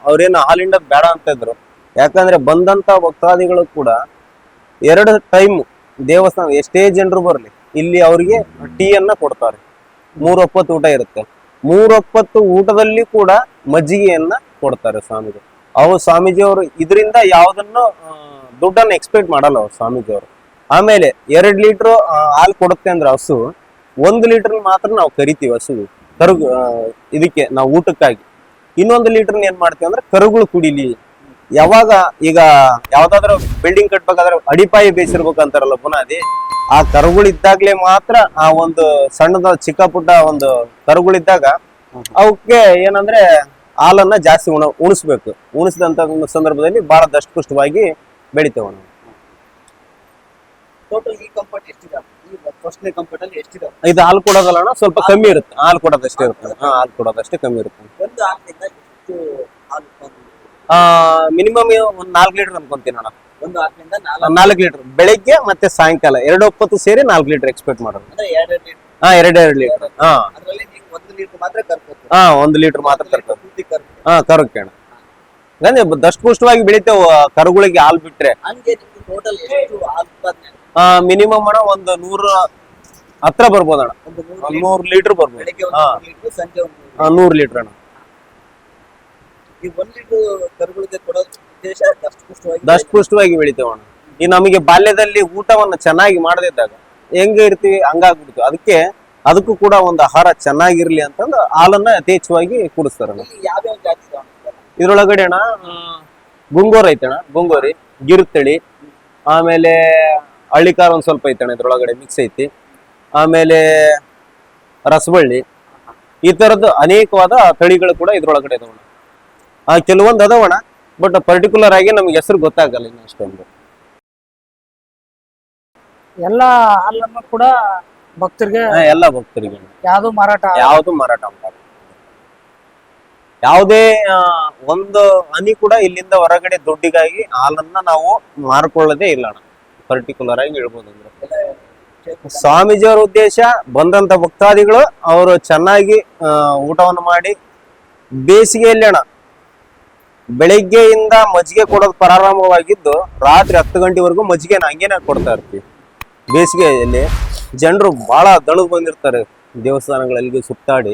S1: ಅವ್ರೇನು ಹಾಲು ಹಿಂಡೋದು ಬೇಡ ಅಂತ ಇದ್ರು. ಯಾಕಂದ್ರೆ ಬಂದಂತ ಭಕ್ತಾದಿಗಳು ಕೂಡ ಎರಡು ಟೈಮ್ ದೇವಸ್ಥಾನ, ಎಷ್ಟೇ ಜನರು ಬರಲಿ, ಇಲ್ಲಿ ಅವ್ರಿಗೆ ಟೀಯನ್ನ ಕೊಡ್ತಾರೆ. ಮೂರೊಪ್ಪತ್ತು ಊಟ ಇರುತ್ತೆ. ಮೂರೊಪ್ಪತ್ತು ಊಟದಲ್ಲಿ ಕೂಡ ಮಜ್ಜಿಗೆಯನ್ನ ಕೊಡ್ತಾರೆ ಸ್ವಾಮಿಗಳು ಅವು ಸ್ವಾಮೀಜಿಯವರು ಇದರಿಂದ ಯಾವುದನ್ನು ದುಡ್ಡನ್ನು ಎಕ್ಸ್ಪೆಕ್ಟ್ ಮಾಡಲ್ಲ ಅವ್ರು ಸ್ವಾಮೀಜಿ ಅವರು. ಆಮೇಲೆ ಎರಡು ಲೀಟ್ರ್ ಹಾಲು ಕೊಡುತ್ತೆ ಅಂದ್ರೆ ಹಸು ಒಂದು ಲೀಟರ್ ಮಾತ್ರ ನಾವು ಕರಿತೀವಿ ಹಸು. ಕರು ಇದಕ್ಕೆ ನಾವು ಊಟಕ್ಕಾಗಿ. ಇನ್ನೊಂದು ಲೀಟರ್ ಏನ್ ಮಾಡ್ತೀವಿ ಅಂದ್ರೆ ಕರುಗಳು ಕುಡಿಲಿ. ಯಾವಾಗ ಈಗ ಯಾವ್ದಾದ್ರು ಬಿಲ್ಡಿಂಗ್ ಕಟ್ಬೇಕಾದ್ರೆ ಅಡಿಪಾಯಿ ಬೇಯಿಸಿರ್ಬೇಕಂತಾರಲ್ಲ ಬುನಾದಿ ಆ ಕರುಗಳಿದ್ದಾಗ್ಲೇ ಮಾತ್ರ ಆ ಒಂದು ಸಣ್ಣದ ಚಿಕ್ಕ ಪುಟ್ಟ ಒಂದು ಕರುಗಳಿದ್ದಾಗ ಅವಕ್ಕೆ ಏನಂದ್ರೆ ಹಾಲನ್ನ ಜಾಸ್ತಿ ಉಣ ಉಣಿಸ್ಬೇಕು. ಉಣಿಸಿದಂತ ಒಂದು ಸಂದರ್ಭದಲ್ಲಿ ಬಹಳ ದಷ್ಟಪುಷ್ಟವಾಗಿ ಬೆಳಿತೇವೆ ನಾವು.
S3: ಟೋಟಲ್ ಈ ಕಂಫರ್ಟ್ ಫಸ್ಟ್ನೇ
S1: ಇದು ಹಾಲು ಕೊಡೋದಲ್ಲ ಅಣ್ಣ? ಸ್ವಲ್ಪ ಕಮ್ಮಿ ಇರುತ್ತೆ. ಹಾಲು ಕೊಡೋದಷ್ಟೇ ಇರುತ್ತೆ. ಹಾ ಹಾಲು ಕೊಡೋದಷ್ಟೇ ಕಮ್ಮಿ ಇರುತ್ತೆ.
S3: ಒಂದು ಎಷ್ಟು ಹಾಲು
S1: ಮಿನಿಮಮ್ ಒಂದ್ ನಾಲ್ಕು ಲೀಟರ್ ಅನ್ಕೊಂತೀನಿ ಅಣ್ಣ.
S3: ಒಂದು ನಾಲ್ಕು
S1: ಲೀಟರ್ ಬೆಳಿಗ್ಗೆ ಮತ್ತೆ ಸಾಯಂಕಾಲ ಎರಡು ಒಪ್ಪತ್ತು ಸೇರಿ ನಾಲ್ಕು ಲೀಟರ್ ಎಕ್ಸ್ಪೆಕ್ಟ್ ಮಾಡೋದು.
S3: ಅಂದ್ರೆ ಎರಡೆರಡು ಲೀಟರ್
S1: ಹಾ ಲೀಟರ್ ಹಾ
S3: ಒಂದು ಲೀಟರ್ ಮಾತ್ರ
S1: ಹಾ ಒಂದು ಲೀಟರ್ ಮಾತ್ರ ತರ್ತದೆ
S3: ಪೂರ್ತಿ ಕರ್ಕೊ
S1: ಹಾ ಕರುಕ್ಕೆ ಅಣ್ಣ. ಅಂದ್ರೆ ದಷ್ಟಪುಷ್ಟವಾಗಿ ಬೆಳಿತೇವ ಕರುಗಳಿಗೆ ಹಾಲು ಬಿಟ್ರೆ.
S3: ಹಂಗೆ ನಿಮ್ಗೆ ಟೋಟಲ್ ಎಷ್ಟು ಹಾಲು ಉತ್ಪಾದನೆ?
S1: ಆ ಮಿನಿಮಮ್ ಅಣ್ಣ ಒಂದು ನೂರ ಹತ್ರ ಬರ್ಬೋದಣ್ಣ.
S3: ಒಂದು ಮೂರು
S1: ಒಂದ್
S3: ಲೀಟರ್.
S1: ನೂರ್ ಲೀಟರ್ ಬರ್ಬೋದು.
S3: ಬೆಳಿಗ್ಗೆ ಒಂದು
S1: ಹಾ.
S3: ಮೂರು ಲೀಟರ್ ಸಂಜೆ ಒಂದು ಮೂರು
S1: ಆ, ನೂರ್ ಲೀಟರ್ ಅಣ್ಣ.
S3: ಈ ಒಂದ್ ಲೀಟರ್ ಕರುಗಳಿಗೆ ಕೊಡೋ ಉದ್ದೇಶ ದಷ್ಟಪುಷ್ಟವಾಗಿ
S1: ದಷ್ಟಪುಷ್ಟವಾಗಿ ಬೆಳಿತೇವೆ ಅಣ್ಣ. ಈ ನಮಗೆ ಬಾಲ್ಯದಲ್ಲಿ ಊಟವನ್ನ ಚೆನ್ನಾಗಿ ಮಾಡದಿದ್ದಾಗ ಹೆಂಗ ಇರ್ತೀವಿ ಹಂಗಾಗ್ಬಿಡ್ತು. ಅದಕ್ಕೆ ಅದಕ್ಕೂ ಕೂಡ ಒಂದು ಆಹಾರ ಚೆನ್ನಾಗಿರ್ಲಿ ಅಂತಂದು ಹಾಲನ್ನ ಯಥೇಚ್ಛವಾಗಿ ಕುಡಿಸ್ತಾರೆ? ಇದ್ರೊಳಗಡೆ ಅಣ್ಣ ಗುಂಗೋರ್ ಐತಣ ಗುಂಗೋರಿ ಗಿರ್ತಳಿ ಆಮೇಲೆ ಹಳ್ಳಿಕಾರ ಒಂದ್ ಸ್ವಲ್ಪ ಐತಣ ಇದ್ರೊಳಗಡೆ ಮಿಕ್ಸ್ ಐತಿ. ಆಮೇಲೆ ರಸಬಳ್ಳಿ ಈ ತರದ್ದು ಅನೇಕವಾದ ತಳಿಗಳು ಕೂಡ ಇದ್ರೊಳಗಡೆ ಇದಾವಣ ಆ ಕೆಲವೊಂದು ಅದಾವಣ ಬಟ್ ಪರ್ಟಿಕ್ಯುಲರ್ ಆಗಿ ನಮ್ಗೆ ಹೆಸರು ಗೊತ್ತಾಗಲ್ಲ ಇನ್ನು ಅಷ್ಟೊಂದು.
S2: ಎಲ್ಲ ಹಾಲನ್ನು ಕೂಡ ಭಕ್ತರಿಗೆ
S1: ಹಾ, ಎಲ್ಲ ಭಕ್ತರಿಗೆ.
S2: ಯಾವ್ದು ಮಾರಾಟ.
S1: ಯಾವುದು ಮಾರಾಟ ಮಾಡಲ್ಲ ಯಾವುದೇ ಆ, ಒಂದು ಹನಿ ಕೂಡ ಇಲ್ಲಿಂದ ಹೊರಗಡೆ ದುಡ್ಡಿಗಾಗಿ ಹಾಲನ್ನ ನಾವು ಮಾರ್ಕೊಳ್ಳೋದೇ ಇಲ್ಲ ಪರ್ಟಿಕ್ಯುಲರ್ ಆಗಿ ಹೇಳ್ಬೋದು ಅಂದ್ರೆ. ಸ್ವಾಮೀಜಿಯವರ ಉದ್ದೇಶ ಬಂದಂತ ಭಕ್ತಾದಿಗಳು ಅವರು ಚೆನ್ನಾಗಿ ಆ, ಊಟವನ್ನು ಮಾಡಿ ಬೇಸಿಗೆಯಲ್ಲಿ ಅಣ್ಣ ಬೆಳಿಗ್ಗೆಯಿಂದ ಮಜ್ಜಿಗೆ ಕೊಡೋದು ಪ್ರಾರಂಭವಾಗಿದ್ದು ರಾತ್ರಿ ಹತ್ತು ಗಂಟೆವರೆಗೂ ಮಜ್ಜಿಗೆನ ಹಂಗೇನೆ ಕೊಡ್ತಾ ಇರ್ತೀವಿ. ಬೇಸಿಗೆಯಲ್ಲಿ ಜನರು ಬಹಳ ದಣದ್ ಬಂದಿರ್ತಾರೆ. ದೇವಸ್ಥಾನಗಳಲ್ಲಿ ಸುತ್ತಾಡಿ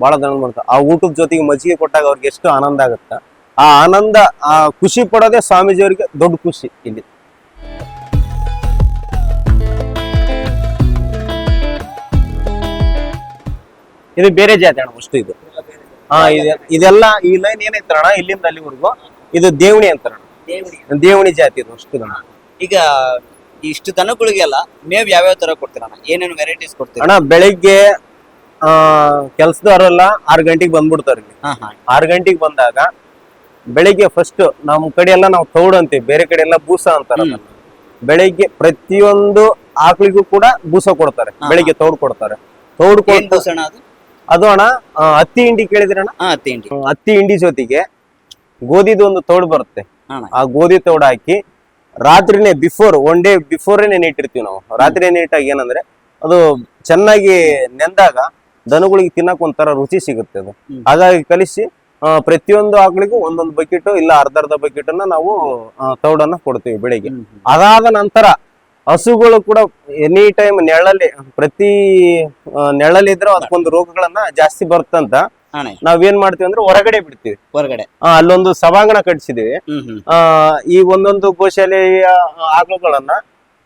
S1: ಬಹಳ ದಣದ್ ಮಾಡ್ತಾರೆ ಆ ಊಟದ ಜೊತೆಗೆ ಮಜ್ಜಿಗೆ ಕೊಟ್ಟಾಗ ಅವ್ರಿಗೆ ಎಷ್ಟು ಆನಂದ ಆಗುತ್ತ? ಆ ಆನಂದ ಆ ಖುಷಿ ಪಡೋದೇ ಸ್ವಾಮೀಜಿಯವರಿಗೆ ದೊಡ್ಡ ಖುಷಿ ಇಲ್ಲಿ. ಇದು ಬೇರೆ ಜಾತಿ ಅಣ್ಣ ಅಷ್ಟು ಇದು. ಹಾ ಇದೆ. ಇದೆಲ್ಲ ಈ ಲೈನ್ ಏನೈತಣ್ಣ ಇಲ್ಲಿಂದ ಅಲ್ಲಿವರೆಗೂ? ಇದು ದೇವಣಿ ಅಂತಾರಣ್ಣ
S3: ದೇವಡಿ
S1: ದೇವಣಿ. ಜಾತಿ ಇದು ಅಷ್ಟು ಅಣ್ಣ.
S3: ಈಗ ಇಷ್ಟು ದನಗಳಿಗೆಲ್ಲ ಮೇವ್ ಯಾವ್ಯಾವ ತರ ಕೊಡ್ತೀರಣ್ಣ ಏನೇನು ವೆರೈಟೀಸ್ ಕೊಡ್ತೀರ?
S1: ಅಣ್ಣ ಬೆಳಿಗ್ಗೆ ಆ ಕೆಲ್ಸದವರೆಲ್ಲ ಆರ್ ಗಂಟೆಗೆ ಬಂದ್ಬಿಡ್ತಾರೆ ಇಲ್ಲಿ.
S3: ಹಾ ಹಾ.
S1: ಆರು ಗಂಟೆಗೆ ಬಂದಾಗ ಬೆಳಿಗ್ಗೆ ಫಸ್ಟ್ ನಮ್ ಕಡೆ ಎಲ್ಲ ನಾವು ತೌಡ್ ಅಂತೀವಿ ಬೇರೆ ಕಡೆ ಎಲ್ಲ ಬೂಸ ಅಂತಾರ
S3: ಹ್ಮ್.
S1: ಬೆಳಿಗ್ಗೆ ಪ್ರತಿಯೊಂದು ಆಕಳಿಗೂ ಕೂಡ ಬೂಸ ಕೊಡ್ತಾರೆ
S3: ಹಾ.
S1: ಬೆಳಿಗ್ಗೆ ತೌಡ್ ಕೊಡ್ತಾರೆ. ತೌಡ್
S3: ಏನ್ ಅದು?
S1: ಅದು ಅಣ್ಣ ಆ, ಹತ್ತಿ ಹಿಂಡಿ ಕೇಳಿದ್ರಣ್ಣ
S3: ಹಾ ತಿಂಡಿ
S1: ಹತ್ತಿ ಹಿಂಡಿ ಜೊತೆಗೆ ಗೋಧಿದು ಒಂದು ತೌಡ್ ಬರುತ್ತೆ.
S3: ಅಣ್ಣ.
S1: ಆ ಗೋಧಿ ತೌಡ್ ಹಾಕಿ ರಾತ್ರಿನೇ ಬಿಫೋರ್ ಒನ್ ಡೇ ಬಿಫೋರ್ ನೆನಿಟ್ಟಿರ್ತೀವಿ ನಾವು. ರಾತ್ರಿ ನೆಟ್ಟಾಗ ಏನಂದ್ರೆ ಅದು ಚೆನ್ನಾಗಿ ನೆಂದಾಗ ದನಗಳಿಗೆ ತಿನ್ನಕ್ ಒಂಥರ ರುಚಿ ಸಿಗುತ್ತೆ ಅದು. ಹಾಗಾಗಿ ಕಲಿಸಿ ಪ್ರತಿಯೊಂದು ಆಕಳಿಗೂ ಒಂದೊಂದು ಬಕೆಟ್ ಇಲ್ಲ ಅರ್ಧ ಅರ್ಧ ಬಕೆಟ್ ಅನ್ನ ನಾವು ತೌಡನ್ನ ಕೊಡ್ತೀವಿ ಬೆಳಿಗ್ಗೆ. ಅದಾದ ನಂತರ ಹಸುಗಳು ಕೂಡ ಎನಿ ಟೈಮ್ ನೆರಳಲ್ಲಿ ಪ್ರತಿ ಆ, ನೆರಳಲ್ಲಿದ್ರೆ ಅದಕ್ಕೊಂದು ರೋಗಗಳನ್ನ ಜಾಸ್ತಿ ಬರ್ತಂತ ನಾವೇನ್ ಮಾಡ್ತೀವಿ ಅಂದ್ರೆ ಹೊರಗಡೆ ಬಿಡ್ತೀವಿ.
S3: ಹೊರಗಡೆ.
S1: ಆ, ಅಲ್ಲೊಂದು ಸಭಾಂಗಣ ಕಟ್ಸಿದೀವಿ. ಈ ಒಂದೊಂದು ಗೋಶಾಲೆಯ ಆಗುಗಳನ್ನ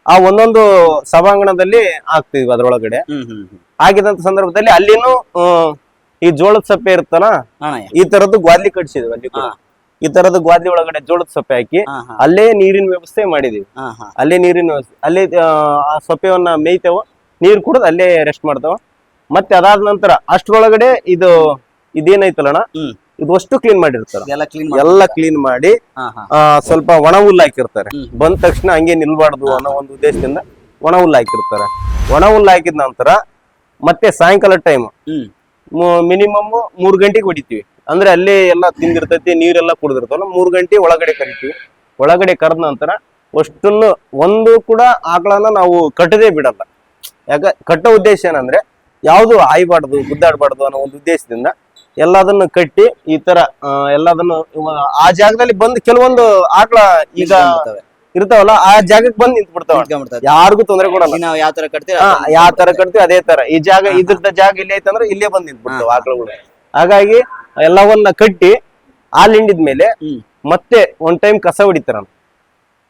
S1: ಆ ಒಂದೊಂದು ಸಭಾಂಗಣದಲ್ಲಿ ಹಾಕ್ತಿವಿ ಅದ್ರೊಳಗಡೆ. ಆಗಿದಂತ ಸಂದರ್ಭದಲ್ಲಿ ಅಲ್ಲಿನೂ ಈ ಜೋಳದ ಸಪ್ಪೆ ಇರುತ್ತಲ್ಲ
S3: ಅಣ್ಣಯ್ಯ
S1: ಈ ತರದ್ದು ಗ್ವಾದ್ಲಿ ಕಟ್ಸಿದ್ವಿ ಅಲ್ಲಿ ಈ ತರದ್ದು ಗ್ವಾದ್ಲಿ ಒಳಗಡೆ ಜೋಳದ ಸೊಪ್ಪೆ ಹಾಕಿ ಅಲ್ಲೇ ನೀರಿನ ವ್ಯವಸ್ಥೆ ಮಾಡಿದೀವಿ. ಅಲ್ಲೇ ನೀರಿನ ವ್ಯವಸ್ಥೆ ಅಲ್ಲೇ ಆ, ಆ ಸೊಪ್ಪೆವನ್ನ ಮೇಯ್ತೇವ. ನೀರು ಕುಡಿದು ಅಲ್ಲೇ ರೆಸ್ಟ್ ಮಾಡ್ತಾವ. ಮತ್ತೆ ಅದಾದ ನಂತರ ಅಷ್ಟೊಳಗಡೆ ಇದು ಇದೇನೈತಲ್ಲಣ್ಣ. ಇದು ಅಷ್ಟು ಕ್ಲೀನ್ ಮಾಡಿರ್ತಾರೆ. ಎಲ್ಲ ಕ್ಲೀನ್ ಮಾಡಿ ಸ್ವಲ್ಪ ಒಣ ಹುಲ್ಲು ಹಾಕಿರ್ತಾರೆ. ಬಂದ ತಕ್ಷಣ ಹಂಗೆ ನಿಲ್ಬಾರ್ದು ಅನ್ನೋ ಒಂದು ಉದ್ದೇಶದಿಂದ ಒಣ ಹುಲ್ಲು ಹಾಕಿರ್ತಾರೆ. ಒಣ ಹುಲ್ಲು ಹಾಕಿದ ನಂತರ ಮತ್ತೆ ಸಾಯಂಕಾಲ ಟೈಮ್ ಮಿನಿಮಮ್ ಮೂರ್ ಗಂಟೆಗೆ ಹೊಡಿತೀವಿ. ಅಂದ್ರೆ ಅಲ್ಲಿ ಎಲ್ಲ ತಿಂದಿರ್ತೈತಿ ನೀರೆಲ್ಲ ಕುಡಿದಿರ್ತಲ್ಲ ಮೂರ್ ಗಂಟೆ ಒಳಗಡೆ ಕರಿತೀವಿ. ಒಳಗಡೆ ಕರೆದ ನಂತರ ಅಷ್ಟನ್ನು ಒಂದು ಕೂಡ ಆಕಳನ್ನ ನಾವು ಕಟ್ಟದೇ ಬಿಡಲ್ಲ. ಯಾಕ ಕಟ್ಟೋ ಉದ್ದೇಶ ಏನಂದ್ರೆ ಯಾವುದು ಆಯ್ಬಾರ್ದು ಗುದ್ದಾಡ್ಬಾರ್ದು ಅನ್ನೋ ಒಂದು ಉದ್ದೇಶದಿಂದ ಎಲ್ಲದನ್ನು ಕಟ್ಟಿ ಈ ತರ ಎಲ್ಲದನ್ನು ಆ ಜಾಗದಲ್ಲಿ ಬಂದು ಕೆಲವೊಂದು ಆಕಳ ಈಗ ಇರ್ತಾವಲ್ಲ ಆ ಜಾಗಕ್ಕೆ ಬಂದು ನಿಂತ್ ಬಿಡ್ತಾವ. ಯಾರಿಗೂ ತೊಂದರೆ ಕೊಡಲ್ಲ.
S3: ನಾವು ಯಾವ ತರ ಕಟ್ತೀವಿ
S1: ಯಾವ ತರ ಕಟ್ತೀವಿ ಅದೇ ತರ. ಈ ಜಾಗ ಇದ್ರದ ಜಾಗ ಇಲ್ಲೇ ಐತಂದ್ರೆ ಇಲ್ಲೇ ಬಂದ್ ನಿಂತ್ಬಿಡ್ತಾವ
S3: ಬಿಡ್ತಾವ
S1: ಆಕಳಗಳು. ಹಾಗಾಗಿ ಎಲ್ಲವನ್ನ ಕಟ್ಟಿ ಹಾಲ್ ಹಿಂಡಿದ್ಮೇಲೆ
S3: ಮೇಲೆ
S1: ಮತ್ತೆ ಒಂದ್ ಟೈಮ್ ಕಸ ಹೊಡಿತಾರ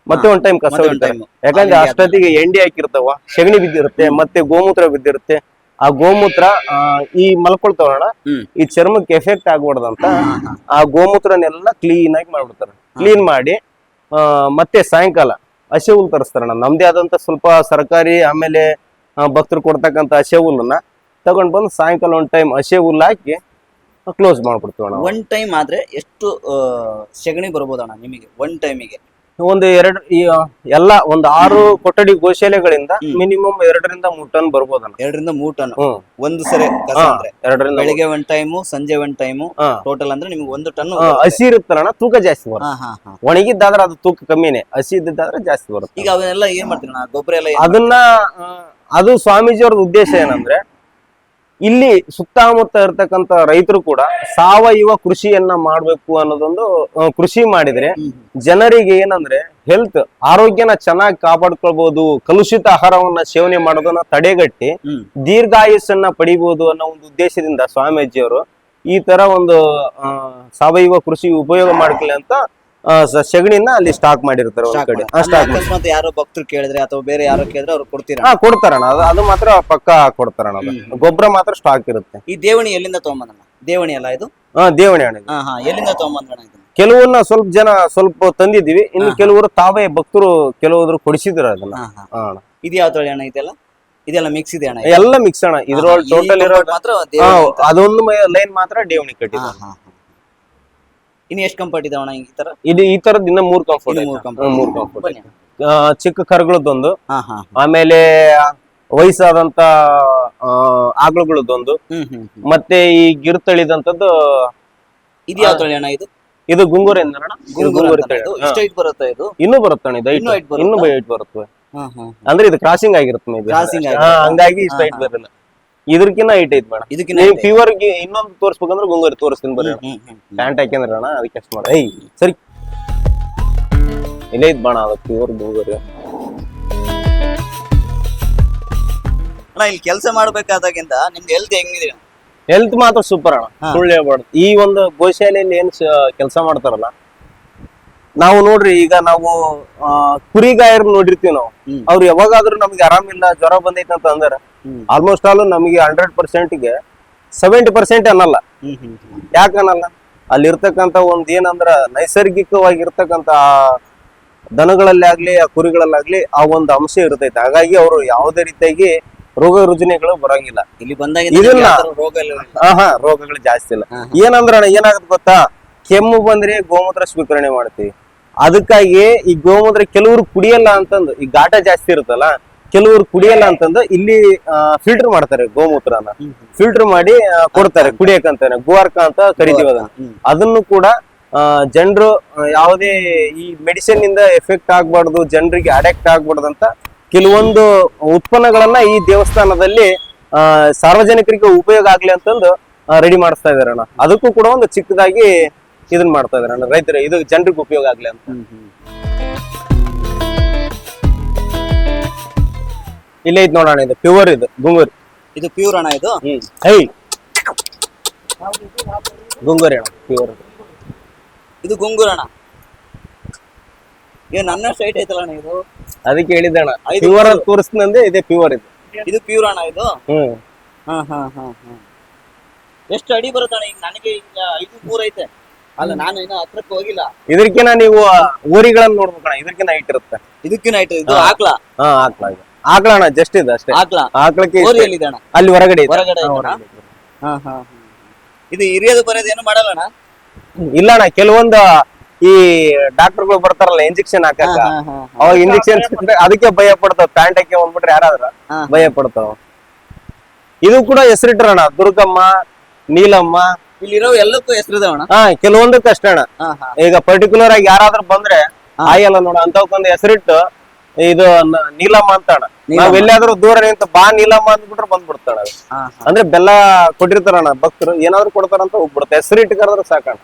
S1: ಮತ್ತೆ ಒಂದ್ ಟೈಮ್ ಕಸ ಹೊಡಿತಾರೆ. ಯಾಕಂದ್ರೆ ಅಷ್ಟೊತ್ತಿಗೆ ಎಂಡಿ ಹಾಕಿರ್ತಾವ ಶಗಣಿ ಬಿದ್ದಿರುತ್ತೆ ಮತ್ತೆ ಗೋಮೂತ್ರ ಬಿದ್ದಿರುತ್ತೆ. ಆ ಗೋಮೂತ್ರ ಈ
S3: ಮಲ್ಕೊಳ್ತಾವಣ.
S1: ಈ ಚರ್ಮಕ್ಕೆ ಎಫೆಕ್ಟ್ ಆಗ್ಬಾರ್ದಂತ. ಆ ಗೋಮೂತ್ರನೆಲ್ಲ ಕ್ಲೀನ್ ಆಗಿ ಮಾಡ್ಬಿಡ್ತಾರೆ. ಕ್ಲೀನ್ ಮಾಡಿ ಆ, ಮತ್ತೆ ಸಾಯಂಕಾಲ ಹಸೆ ಹುಲ್ ತರಿಸ್ತಾರಣ್ಣ ನಮ್ದೇ ಆದಂತ ಸ್ವಲ್ಪ ಸರ್ಕಾರಿ ಆಮೇಲೆ ಭಕ್ತರು ಕೊಡ್ತಕ್ಕಂತ ಹಸಿ ಹುಲ್ಲನ್ನ ತಗೊಂಡ್ ಬಂದು ಸಾಯಂಕಾಲ ಒಂದ್ ಟೈಮ್ ಹಸೆ ಹುಲ್ಲು ಹಾಕಿ ಕ್ಲೋಸ್ ಮಾಡ್ಬಿಡ್ತೀವಿ
S3: ಒನ್ ಟೈಮ್ ಆದ್ರೆ ಎಷ್ಟು ಸೆಗಣಿ ಬರ್ಬೋದಣ್ಣ ನಿಮಗೆ? ಒನ್ ಟೈಮಿಗೆ
S1: ಒಂದು ಎರಡು ಎಲ್ಲ ಒಂದು ಆರು ಕೊಠಡಿ ಗೋಶಾಲೆಗಳಿಂದ ಮಿನಿಮಮ್ ಎರಡರಿಂದ ಮೂರ್ ಟನ್ ಬರ್ಬೋದ
S3: ಎರಡರಿಂದ ಮೂರ್ ಟನ್. ಒಂದು ಸರಿ
S1: ಎರಡರಿಂದ.
S3: ಬೆಳಿಗ್ಗೆ ಒನ್ ಟೈಮು ಸಂಜೆ ಒನ್ ಟೈಮು ಟೋಟಲ್ ಅಂದ್ರೆ ನಿಮ್ಗೆ ಒಂದು ಟನ್
S1: ಹಸಿ ಇರುತ್ತಲ್ಲ ತೂಕ ಜಾಸ್ತಿ ಬರುತ್ತೆ.
S3: ಹಾ ಹಾ ಹಾ.
S1: ಒಣಗಿದ್ದಾದ್ರೆ ಅದು ತೂಕ ಕಮ್ಮಿನೇ ಹಸಿ ಇದ್ದಿದ್ದಾದ್ರೆ ಜಾಸ್ತಿ ಬರುತ್ತೆ.
S3: ಈಗ ಅವನ್ನೆಲ್ಲ ಏನ್ ಮಾಡ್ತೀರಣ್ಣ? ಗೊಬ್ಬರ ಎಲ್ಲ
S1: ಅದನ್ನ ಅದು ಸ್ವಾಮೀಜಿ ಸ್ವಾಮೀಜಿಯವ್ರ ಉದ್ದೇಶ ಏನಂದ್ರೆ ಇಲ್ಲಿ ಸುತ್ತಮುತ್ತ ಇರ್ತಕ್ಕಂತ ರೈತರು ಕೂಡ ಸಾವಯವ ಕೃಷಿಯನ್ನ ಮಾಡ್ಬೇಕು ಅನ್ನೋದೊಂದು ಕೃಷಿ ಮಾಡಿದ್ರೆ ಜನರಿಗೆ ಏನಂದ್ರೆ ಹೆಲ್ತ್ ಆರೋಗ್ಯನ ಚೆನ್ನಾಗಿ ಕಾಪಾಡ್ಕೊಳ್ಬಹುದು ಕಲುಷಿತ ಆಹಾರವನ್ನ ಸೇವನೆ ಮಾಡೋದನ್ನ ತಡೆಗಟ್ಟಿ ದೀರ್ಘಾಯುಸ್ಸನ್ನ ಪಡಿಬಹುದು ಅನ್ನೋ ಒಂದು ಉದ್ದೇಶದಿಂದ ಸ್ವಾಮೀಜಿಯವರು ಈ ತರ ಒಂದು ಸಾವಯವ ಕೃಷಿ ಉಪಯೋಗ ಮಾಡ್ಕೊಳ್ಳಿ ಅಂತ ಸಗಣಿನ ಅಲ್ಲಿ ಸ್ಟಾಕ್ ಮಾಡಿರ್ತಾರೆ ಒಂದ್
S3: ಸ್ಟಾಕ್
S1: ಕಡೆ.
S3: ಮಾಡಿ.
S1: ಸ್ಟಾಕ್
S3: ಅಂದ್ರೆ ಅಕಸ್ಮಾತ್ ಯಾರೋ ಭಕ್ತರು ಕೇಳಿದ್ರೆ ಅಥವಾ ಬೇರೆ ಯಾರೋ ಕೇಳಿದ್ರೆ ಅವ್ರು ಕೊಡ್ತೀರಾ?
S1: ಹಾ ಕೊಡ್ತಾರಣ್ಣ. ಅದು ಅದು ಮಾತ್ರ ಪಕ್ಕ ಕೊಡ್ತಾರಣ್ಣ ಅದು. ಗೊಬ್ಬರ ಮಾತ್ರ ಸ್ಟಾಕ್ ಇರುತ್ತೆ.
S3: ಈ ದೇವಣಿ ಎಲ್ಲಿಂದ ತಗೊಂಬಂದಣ ದೇವಣಿ ಅಲ್ಲ ಇದು?
S1: ಹಾ ದೇವಣಿ ಅಣ್ಣ
S3: ಹಾ ಹಾ ಎಲ್ಲಿಂದ ತಗೊಂಬಂದಣ ಇದನ್ನ
S1: ಕೆಲವನ್ನ ಸ್ವಲ್ಪ ಜನ ಸ್ವಲ್ಪ ತಂದಿದ್ದೀವಿ. ಇನ್ನು. ಕೆಲವರು ತಾವೇ ಭಕ್ತರು ಕೆಲವರು ಕೊಡಿಸಿದ್ರು ಅದನ್ನ.
S3: ಹಾ ಹಾ.
S1: ಹಾ ಅಣ್ಣ.
S3: ಇದು ಯಾವ ತಳಿ ಅಣ್ಣ ಇದೆಲ್ಲ? ಇದೆಲ್ಲ ಮಿಕ್ಸ್ ಇದೆ ಅಣ್ಣ?
S1: ಎಲ್ಲ ಮಿಕ್ಸ್ ಅಣ್ಣ. ಇದ್ರೊಳಗೆ ಟೋಟಲ್ ಇರೋ
S3: ಮಾತ್ರ ದೇವಣಿ
S1: ಅದೊಂದು ಲೈನ್ ಮಾತ್ರ ದೇವಣಿ
S3: ಕಟ್ಟಿದ್ರು
S1: ಕಟ್ಟಿದ
S3: ಹಾ, ಹಾ. ಇನ್ನು ಎಷ್ಟು ಕಂಫರ್ಟ್ ಇದಾವಣ ಈ ತರ
S1: ಇದು ಈ ತರದ್ ಇನ್ನ ಮೂರ್ ಕಂಫರ್ಟ್
S3: ಮೂರು
S1: ಕಂಫರ್ಟ್ ಚಿಕ್ಕ ಕರುಗಳದ್ದೊಂದು. ಆಮೇಲೆ ವಯಸ್ಸಾದಂತ ಆ, ಆಕಳುಗಳದ್ದೊಂದು
S3: ಹ್ಮ್ ಹ್ಮ್ ಹ್ಮ್.
S1: ಮತ್ತೆ ಈ ಗಿರ್ತಳಿದಂತದ್ದು
S3: ಇದು ಯಾವ ತಳಿ ಅಣ್ಣ ಇದು?
S1: ಇದು ಗುಂಗುರ ಎಂದಣ್ಣ ಇನ್ನು
S3: ಗುಂಗುರ
S1: ತಳಿ.
S3: ಹೈಟ್ ಬರುತ್ತೆ ಇದು?
S1: ಇನ್ನೂ ಇದು.
S3: ಬರುತ್ತಾ?
S1: ಬರುತ್ತೆ. ಅಂದ್ರೆ ಇದು ಕ್ರಾಸಿಂಗ್ ಆಗಿರುತ್ತೆ ಹಾ ಹಂಗಾಗಿ ಇಷ್ಟ ಹೈಟ್ ಬರಲ್ಲ. ಇದಕ್ಕಿನ್ನ ಐಟ್ ಐತಿ ಬೇಡ
S3: ಇದಕ್ಕಿನ್ನ
S1: ನೀವು ಗೆ ಇನ್ನೊಂದು ತೋರಿಸ್ಬೇಕಂದ್ರೆ ಗುಂಗುರ ತೋರಿಸ್ತೀನಿ ಬರ್ರಿ. ಪ್ಯಾಂಟ್ ಹಾಕ್ಯಂದ್ರ ಅಣ್ಣ ಅದಕ್ಕೆ ಅಷ್ಟು ಮಾಡ ಏಯ್ ಸರಿ ಇಲ್ಲೇ ಇದ್ ಬಾಣ ಅದು ಪ್ಯೂರ್ ಗುಂಗುರ
S3: ಅಣ್ಣ ಇಲ್ಲಿ ಕೆಲಸ ಮಾಡ್ಬೇಕಾದಾಗಿಂದ ನಿಮ್ದು ಹೆಲ್ತ್ ಹೆಂಗಿದೆ?
S1: ಹೆಲ್ತ್ ಮಾತ್ರ ಸೂಪರ್ ಅಣ್ಣ. ಸುಳ್ಳು ಹೇಳ್ಬಾರ್ದು ಈ ಒಂದು ಗೋಶಾಲೆಯಲ್ಲಿ ಏನ್ ಕೆಲಸ ಮಾಡ್ತಾರಲ್ಲ ನಾವು ನೋಡ್ರಿ ಈಗ ನಾವು ಕುರಿಗಾಯರ್ ನೋಡಿರ್ತೀವಿ ನಾವು. ಅವ್ರು ಯಾವಾಗಾದ್ರೂ ನಮ್ಗೆ ಆರಾಮಿಲ್ಲ ಜ್ವರ ಬಂದೈತೆ ಅಂತ ಅಂದ್ರೆ. ಆಲ್ಮೋಸ್ಟ್ ಆಲ್ ನಮಗೆ ಹಂಡ್ರೆಡ್ ಪರ್ಸೆಂಟ್ಗೆ ಸೆವೆಂಟಿ ಪರ್ಸೆಂಟ್ ಅನ್ನಲ್ಲ.
S3: ಹ್ಮ್ ಹ್ಮ್ ಹ್ಮ್.
S1: ಯಾಕೆ ಅನ್ನಲ್ಲ? ಅಲ್ಲಿರ್ತಕ್ಕಂಥ ಒಂದು ಏನಂದ್ರ ನೈಸರ್ಗಿಕವಾಗಿರ್ತಕ್ಕಂಥ ಆ ದನಗಳಲ್ಲಿ ಆಗ್ಲಿ ಆ ಕುರಿಗಳಲ್ಲಾಗ್ಲಿ ಆ ಒಂದು ಅಂಶ ಇರ್ತೈತೆ. ಹಾಗಾಗಿ ಅವರು ಯಾವುದೇ ರೀತಿಯಾಗಿ ರೋಗ ರುಜಿನಗಳು ಬರಂಗಿಲ್ಲ.
S3: ಇಲ್ಲಿ ಬಂದಾಗ
S1: ಇದನ್ನ- ರೋಗಗಳು ಜಾಸ್ತಿ ಇಲ್ಲ. ಏನಂದ್ರ ಏನಾಗುತ್ತೆ ಗೊತ್ತಾ? ಕೆಮ್ಮು ಬಂದ್ರೆ ಗೋಮೂತ್ರ ಸ್ವೀಕರಣೆ ಮಾಡ್ತೀವಿ. ಅದಕ್ಕಾಗಿ ಈ ಗೋಮೂತ್ರ ಕೆಲವರು ಕುಡಿಯಲ್ಲ ಅಂತಂದು ಈ ಘಾಟ ಜಾಸ್ತಿ ಇರುತ್ತಲ್ಲ ಕೆಲವರು ಕುಡಿಯಲ್ಲ ಅಂತಂದ್ರೆ ಇಲ್ಲಿ ಫಿಲ್ಟರ್ ಮಾಡ್ತಾರೆ ಗೋಮೂತ್ರನ. ಫಿಲ್ಟರ್ ಮಾಡಿ ಕೊಡ್ತಾರೆ ಕುಡಿಯಕಂತಾನೆ ಗೋವಾರ್ಕ ಅಂತ ಕರಿತೀವಿ ಅದನ್ನ. ಅದನ್ನು ಕೂಡ ಜನರು ಯಾವುದೇ ಈ ಮೆಡಿಸಿನ್ ಇಂದ ಎಫೆಕ್ಟ್ ಆಗ್ಬಾರ್ದು ಜನರಿಗೆ ಅಡಕ್ಟ್ ಆಗ್ಬಾರ್ದು ಅಂತ ಕೆಲವೊಂದು ಉತ್ಪನ್ನಗಳನ್ನ ಈ ದೇವಸ್ಥಾನದಲ್ಲಿ ಸಾರ್ವಜನಿಕರಿಗೆ ಉಪಯೋಗ ಆಗ್ಲಿ ಅಂತಂದು ರೆಡಿ ಮಾಡಿಸ್ತಾ ಇದಾರೆ ಅಣ್ಣ. ಅದಕ್ಕೂ ಕೂಡ ಒಂದು ಚಿಕ್ಕದಾಗಿ ಇದನ್ನ ಮಾಡ್ತಾ ಇದಾರೆ ಅಣ್ಣ ರೈತರು. ಇದು ಜನರಿಗೆ ಉಪಯೋಗ ಆಗ್ಲಿ ಅಂತ. ಇಲ್ಲೇ ಐತ್ ನೋಡೋಣ ಇದು ಪ್ಯೂರ್ ಇದು ಗುಂಗೂರಿ.
S3: ಇದು ಪ್ಯೂರ್ ಅಣ್ಣ ಇದು?
S1: ಹೈ. ಗುಂಗೂರಿ ಅಣ್ಣ ಪ್ಯೂರ್
S3: ಇದು. ಗುಂಗುರ್ ಅಣ್ಣ. ಇದು ನನ್ನ ಸೈಟ್ ಐತಲ್ಲ ಅಣ್ಣ ಇದು?
S1: ಅದಕ್ಕೆ ಹೇಳಿದ್ದೆ ಅಣ್ಣ ಪ್ಯೂರ್. ಅಂತ ತೋರಿಸ್ತಂದೆ ಇದೇ ಪ್ಯೂರ್ ಇದು.
S3: ಇದು ಪ್ಯೂರ್ ಅಣ್ಣ ಇದು?
S1: ಹ್ಮ್.
S3: ಹಾ ಹಾ ಹಾ ಹಾ. ಎಷ್ಟು ಅಡಿ ಬರುತ್ತಣ್ಣ ಈಗ ನನಗೆ ಈಗ ಐದು ಮೂರ್ ಐತೆ. ಅಲ್ಲ ನಾನು ಇನ್ನ ಹತ್ರಕ್ಕೆ ಹೋಗಿಲ್ಲ.
S1: ಇದಕ್ಕಿನ್ನ ನೀವು ಊರಿಗಳನ್ನ ನೋಡ್ಬೇಕಣ್ಣ ಇದಕ್ಕಿನ್ನ ಹೈಟ್ ಇರುತ್ತೆ.
S3: ಇದಕ್ಕಿನ ಹೈಟ್ ಇದು? ಹಾಕ್ಲಾ?
S1: ಹಾ ಹಾಕ್ಲಾ ಇದು ಆಕ್ಳ ಜಸ್ಟ್ ಇದೆ ಅಷ್ಟೇ.
S3: ಆಕಳ.
S1: ಆಕಳಕ್ಕೆ ಅಲ್ಲಿ ಹೊರಗಡೆ ಇದೆ.
S3: ಹೊರಗಡೆ ಹಿರಿಯದು ಬರೋದು ಏನು ಮಾಡಲ್ಲ ಅಣ್ಣ?
S1: ಇಲ್ಲ ಅಣ್ಣ ಕೆಲವೊಂದು ಈ ಡಾಕ್ಟರ್ಗಳು ಬರ್ತಾರಲ್ಲ ಇಂಜೆಕ್ಷನ್ ಹಾಕಕ್ಕ. ಅವಾಗ ಇಂಜೆಕ್ಷನ್ ಅದಕ್ಕೆ ಭಯ ಪಡ್ತಾವ. ಪ್ಯಾಂಟ್ ಹಾಕಿ ಬಂದ್ಬಿಟ್ರೆ ಯಾರಾದ್ರ ಭಯ ಪಡ್ತಾವ. ಇದು ಕೂಡ ಹೆಸರಿಟ್ರಣ ದುರ್ಗಮ್ಮ ನೀಲಮ್ಮ.
S3: ಇಲ್ಲಿರೋ ಎಲ್ಲಕ್ಕೂ ಹೆಸರು
S1: ಹಾ ಕೆಲವೊಂದಕ್ಕೆ ಅಷ್ಟೇ ಅಣ್ಣ. ಈಗ ಪರ್ಟಿಕ್ಯುಲರ್ ಆಗಿ ಯಾರಾದ್ರೂ ಬಂದ್ರೆ. ಆಯಲ್ಲ ನೋಡ ಅಂತವಕ್ಕೊಂದು ಹೆಸರಿಟ್ಟು ಇದು ನೀಲಮ್ಮ
S3: ಅಂತಾಣ
S1: ನಾವ್ ಎಲ್ಲಾದ್ರೂ ದೂರ ನಿಂತ ಬಾ ನೀಲಮ್ಮ ಅಂದ್ಬಿಟ್ರೆ ಬಂದ್ಬಿಡ್ತಾಳ ಅಂದ್ರೆ ಬೆಲ್ಲ ಕೊಟ್ಟಿರ್ತಾರಣ್ಣ ಭಕ್ತರು ಏನಾದ್ರು ಕೊಡ್ತಾರಂತ ಹೋಗ್ಬಿಡುತ್ತೆ. ಹೆಸರಿಟ್ಟು ಕರೆದ್ರೆ ಸಾಕಣ್ಣ.